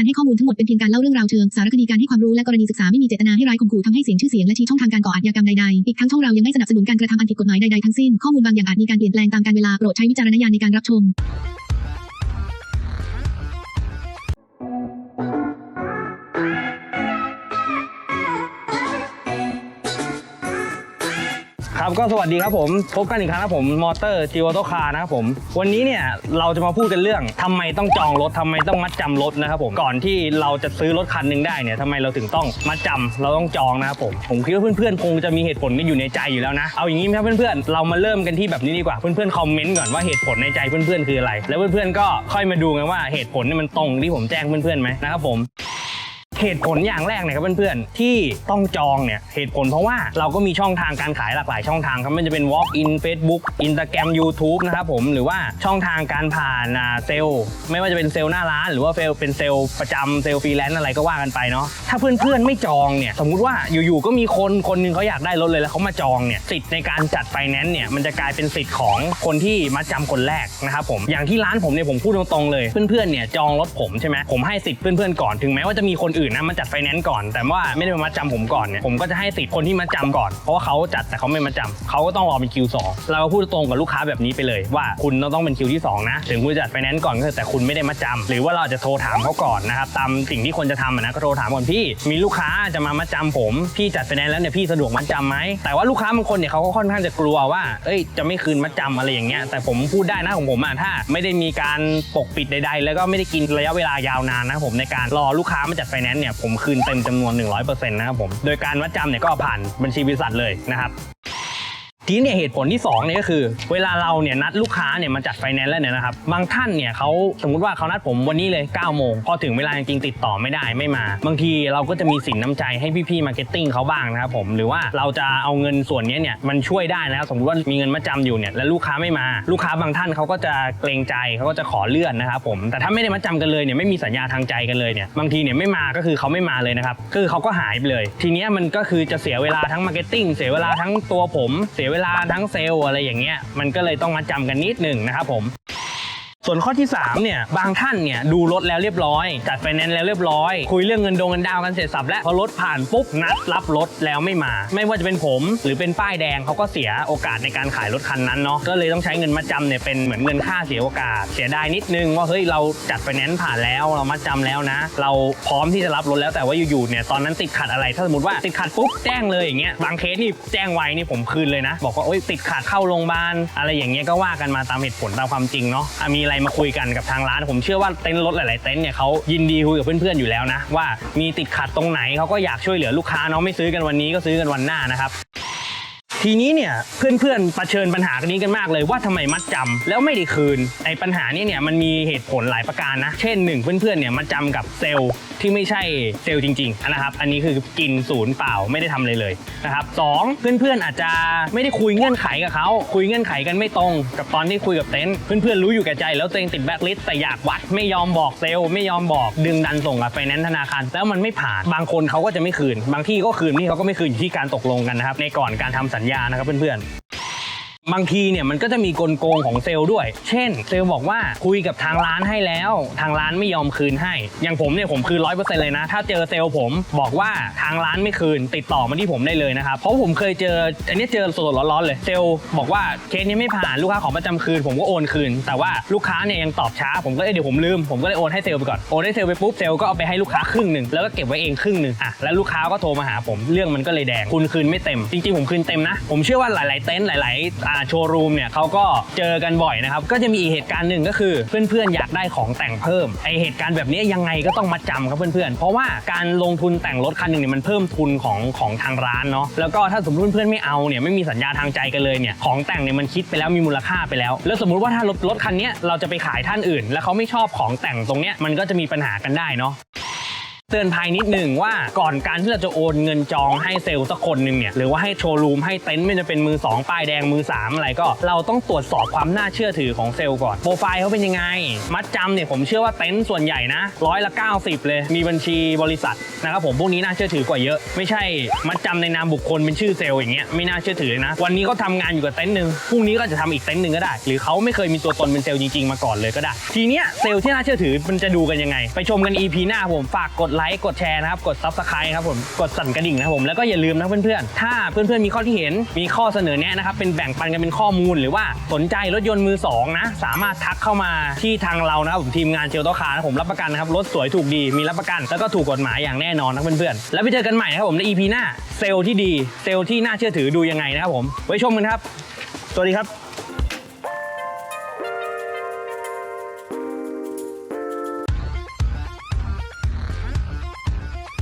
การให้ข้อมูลทั้งหมดเป็นเพียงการเล่าเรื่องราวเชิงสารคดีการให้ความรู้และกรณีศึกษาไม่มีเจตนาให้ร้ายข่มขู่ทำให้เสียงชื่อเสียงและชี้ช่องทางการก่ออาชญากรรมใดๆ อีกทั้งช่องเรายังไม่สนับสนุนการกระทำอันผิดกฎหมายใดๆทั้งสิ้น ข้อมูลบางอย่างอาจมีการเปลี่ยนแปลงตามกาลเวลาโปรดใช้วิจารณญาณในการรับชม ครับก็สวัสดีครับผมพบกันอีกครั้งครับผมมอเตอร์จิวโตคาร์นะครับผมวันนี้เนี่ยเราจะมาพูดกันเรื่องทำไมต้องจองรถทำไมต้องมัดจำรถนะครับผมก่อนที่เราจะซื้อรถคันหนึ่งได้เนี่ยทำไมเราถึงต้องมัดจำเราต้องจองนะครับผมผมคิดว่าเพื่อนๆคงจะมีเหตุผลกันอยู่ในใจอยู่แล้วนะเอาอย่างนี้ครับเพื่อนๆเรามาเริ่มกันที่แบบนี้ดีกว่าเพื่อนๆคอมเมนต์ก่อนว่าเหตุผลในใจเพื่อนๆคืออะไร แล้วเพื่อนๆก็ค่อยมาดูกันว่าเหตุผลเนี่ยมันตรงที่ผมแจ้งเพื่อนๆไหมนะครับผม เหตุผลอย่างแรกเนี่ยครับเพื่อนๆที่ต้องจองเนี่ยเหตุผลเพราะว่าเราก็มีช่องทางการขายหลากหลายช่องทางครับไม่ว่าจะเป็น Walk in Facebook Instagram YouTube นะครับผมหรือว่าช่องทางการผ่านเซลล์ไม่ว่าจะเป็นเซลล์หน้าร้าน หรือว่าเซลล์เป็นเซลล์ประจำเซลล์ฟรีแลนซ์อะไรก็ว่ากันไปเนาะถ้าเพื่อนๆไม่จองเนี่ยสมมุติว่าอยู่ๆก็มีคนคนนึงเขาอยากได้รถเลยแล้วเขามาจองเนี่ยสิทธิ์ในการจัดไฟแนนซ์เนี่ยมันจะกลายเป็นสิทธิ์ของคนที่มาจำคนแรกนะครับผมอย่างที่ร้านผมเนี่ยผมพูดตรงๆเลยเพื่อนๆเนี่ยจองรถผมใช่ไหมผมให้สิทธิ์เพื่อนๆก่อนถึงแม้ว่าจะมีคนอื่นนะมาจัดไฟแนนซ์ก่อน แต่ว่าไม่ได้มามัดจำผมก่อนเนี่ยผมก็จะให้สิทธิ์คนที่มาจำก่อน เพราะว่าเขาจัดแต่เขาไม่มาจำเขาก็ต้องรอเป็นคิวสองเราก็พูดตรงกับลูกค้าแบบนี้ไปเลย ว่าคุณต้องเป็นคิวที่สองนะถึงคุณจัดไฟแนนซ์ก่อนก็แต่คุณไม่ได้มาจำหรือว่าเราจะโทรถามเขาก่อนนะครับตามสิ่งที่คนจะทำนะก็โทรถามก่อนพี่มีลูกค้าจะมามัดจำผมพี่จัดไฟแนนซ์แล้วเนี่ยพี่สะดวกมัดจำไหมแต่ว่าลูกค้าบางคนเนี่ยเขาก็ค่อนข้างจะกลัวว่าเอ้ยจะไม่คืนมัดจำอะไรอย่างเงี้ยแต่ผมพูดได้นะของผมอะถ้า ไม่ได้มีการปกปิดใด ๆ แล้วก็ไม่ได้กินระยะเวลายาวนานนะผมในการรอลูกค้ามาจัดไฟแนนซ์เนี่ยผมคืนเต็มจำนวน 100%นะครับผม โดยการวัดจำเนี่ยก็ผ่านบัญชีบริษัทเลยนะครับ ทีนี้เนี่ยเหตุผลที่2เนี่ยก็คือ เวลาเราเนี่ยนัดลูกค้าเนี่ยมาจัดไฟแนนซ์แล้วเนี่ยนะครับบางท่านเนี่ยเขาสมมติว่าเขานัดผมวันนี้เลย9โมงพอถึงเวลาจริงติดต่อไม่ได้ไม่มา บางทีเราก็จะมีสินน้ำใจให้พี่ๆมาร์เก็ตติ้งเขาบ้างนะครับผมหรือว่าเราจะเอาเงินส่วนนี้เนี่ยมันช่วยได้นะครับสมมติว่ามีเงินมาจำอยู่เนี่ยแล้วลูกค้าไม่มา ลูกค้าบางท่านเขาก็จะเกรงใจเขาก็จะขอเลื่อนนะครับผมแต่ถ้าไม่ได้มาจำกันเลยเนี่ยไม่มีสัญญาทางใจกันเลยเนี่ยบางทีเนี่ยไม่มาก็คือเขาไม่มาเลยนะครับคือเขาก็หายไปเลย ทีเนี้ยมันก็คือจะเสียเวลาทั้งมาร์เก็ตติ้งเสียเวลาทั้งตัวผมเสียเวลาทั้งเซลล์อะไรอย่างเงี้ยมันก็เลยต้องมาจำกันนิดหนึ่งนะครับผม ส่วนข้อที่3เนี่ยบางท่านเนี่ยดูรถแล้วเรียบร้อยจัดไฟแนนซ์แล้วเรียบร้อย คุยเรื่องเงินดงเงินดาวกันเสร็จสับแล้วพอรถผ่านปุ๊บนัดรับรถแล้วไม่มา ไม่ว่าจะเป็นผม หรือเป็นป้ายแดงเขาก็เสียโอกาสในการขายรถคันนั้นเนาะก็เลยต้องใช้เงินมาจำเนี่ยเป็นเหมือนเงินค่าเสียโอกาส เสียดายนิดนึงว่าเฮ้ยเราจัดไฟแนนซ์ผ่านแล้วเรามาจำแล้วนะ เราพร้อมที่จะรับรถแล้วแต่ว่าอยู่ๆเนี่ยตอนนั้นติดขัดอะไรถ้าสมมติว่าติดขัดปุ๊บแจ้งเลยอย่างเงี้ยบางเคสนี่แจ้งไวนี่ผมคืนเลยนะ บอกว่าโอ๊ยติดขัดเข้าโรงพยาบาลอะไรอย่างเงี้ยก็ว่ากันมาตามเหตุผลตามความจริงเนาะมีอะไรมาคุยกันกับทางร้าน ผมเชื่อว่าเต็นท์รถหลาย ๆ เต็นท์เนี่ยเขายินดีคุยกับเพื่อน ๆ อยู่แล้วนะ ว่ามีติดขัดตรงไหนเขาก็อยากช่วยเหลือลูกค้าเนาะไม่ซื้อกันวันนี้ก็ซื้อกันวันหน้านะครับ ทีนี้เนี่ยเพื่อนๆเชิญปัญหากันนี้กันมากเลยว่าทำไมมัดจำแล้วไม่ได้คืนไอ้ปัญหานี้เนี่ยมันมีเหตุผลหลายประการนะ เช่นหนึ่งเพื่อนๆเนี่ยมัดจำกับเซลล์ที่ไม่ใช่เซลล์จริงๆนะครับอันนี้คือกินศูนย์เปล่าไม่ได้ทำอะไรเลยนะครับสองเพื่อนๆอาจจะไม่ได้คุยเงื่อนไขกับเขาคุยเงื่อนไขกันไม่ตรง กับตอนที่คุยกับเต็นท์เพื่อนๆรู้อยู่แก่ใจ แล้วตัวเองติดแบ็คลิสต์แต่อยากวัดไม่ยอมบอกเซลล์ไม่ยอมบอกดึงดันส่งกับไฟแนนซ์ธนาคารแล้วมันไม่ผ่านบางคนเขาก็จะไม่คืน บางที่ก็คืนนี่เขาก็ไม่คืนอยู่ที่การตกลงกันนะครับในก่อนการทำสัญญานะครับเพื่อน บางทีเนี่ยมันก็จะมีกลโกงของเซลล์ด้วย เช่น เซลล์บอกว่าคุยกับทางร้านให้แล้ว ทางร้านไม่ยอมคืนให้ อย่างผมเนี่ยผมคืนร้อยเปอร์เซ็นต์เลยนะ ถ้าเจอเซลล์ผมบอกว่าทางร้านไม่คืน ติดต่อมาที่ผมได้เลยนะครับ เพราะผมเคยเจอ อันนี้เจอสดๆร้อนๆเลย เซลล์บอกว่าเคสนี้ไม่ผ่านลูกค้าขอประจำคืน ผมก็โอนคืน แต่ว่าลูกค้าเนี่ยยังตอบช้า ผมก็เอ้ยเดี๋ยวผมลืม ผมก็เลยโอนให้เซลล์ไปก่อน โอนให้เซลล์ไปปุ๊บ เซลล์ก็เอาไปให้ลูกค้าครึ่งหนึ่งแล้วก็เก็บไว้เองครึ่งหนึ่งอะแล้วลูกค้าก็โทรมาหาผมเรื่องมันก็เลยแดงคุณคืนไม่เต็ม จริงๆผมคืนเต็มนะ ผมเชื่อว่าหลาย ๆ เต็นท์หลายๆอ่าโชว์รูมเนี่ยเขาก็เจอกันบ่อยนะครับ ก็จะมีอีกเหตุการณ์หนึ่งก็คือเพื่อนๆอยากได้ของแต่งเพิ่มไอเหตุการณ์แบบนี้ยังไงก็ต้องมาจำครับเพื่อนๆ เพราะว่าการลงทุนแต่งรถคันหนึ่งเนี่ยมันเพิ่มทุนของของทางร้านเนาะแล้วก็ถ้าสมมติเพื่อนๆไม่เอาเนี่ยไม่มีสัญญาทางใจกันเลยเนี่ยของแต่งเนี่ยมันคิดไปแล้วมีมูลค่าไปแล้ว แล้วสมมุติว่าถ้ารถรถคันนี้เราจะไปขายท่านอื่น แล้วเขาไม่ชอบของแต่งตรงเนี้ยมันก็จะมีปัญหากันได้เนาะ เตือนภัยนิดหนึ่งว่าก่อนการที่เราจะโอนเงินจองให้เซลล์สักคนหนึ่งเนี่ยหรือว่าให้โชว์รูมให้เต็นท์ไม่จะเป็นมือ 2 ป้ายแดงมือ 3 อะไรก็ เราต้องตรวจสอบความน่าเชื่อถือของเซลล์ก่อน โปรไฟล์เขาเป็นยังไง มัดจำเนี่ยผมเชื่อว่าเต็นท์ส่วนใหญ่นะร้อยละ 90 เลย มีบัญชีบริษัทนะครับผมพวกนี้น่าเชื่อถือกว่าเยอะ ไม่ใช่มัดจำในนามบุคคลเป็นชื่อเซลล์อย่างเงี้ยไม่น่าเชื่อถือนะ วันนี้เขาทำงานอยู่กับเต็นท์หนึ่งพรุ่งนี้ก็จะทำอีกเต็นท์หนึ่งก็ได้ หรือเขาไม่เคยมีตัวตนเป็นเซลล์จริงๆมาก่อนเลยก็ได้ ทีเนี้ยเซลล์ที่น่าเชื่อถือมันจะดูกันยังไง ไปชมกัน EP หน้าผมฝากกดไลค์กดแชร์นะครับ กด Subscribe ครับผม กดสั่นกระดิ่งนะครับผม แล้วก็อย่าลืมนะเพื่อนๆ ถ้าเพื่อนๆ มีข้อที่เห็น มีข้อเสนอแนะนะครับ เป็นแบ่งปันกันเป็นข้อมูล หรือว่าสนใจรถยนต์มือสองนะ สามารถทักเข้ามาที่ทางเรานะครับผมทีมงานเจลโตคาร์นะผมรับประกันนะครับ รถสวยถูกดี มีรับประกัน แล้วก็ถูกกฎหมายอย่างแน่นอนนะเพื่อนๆ แล้วไปเจอกันใหม่นะครับผมใน EP หน้า เซลล์ที่ดี เซลล์ที่น่าเชื่อถือดูยังไงนะครับผม ไว้ชมกันครับ สวัสดีครับ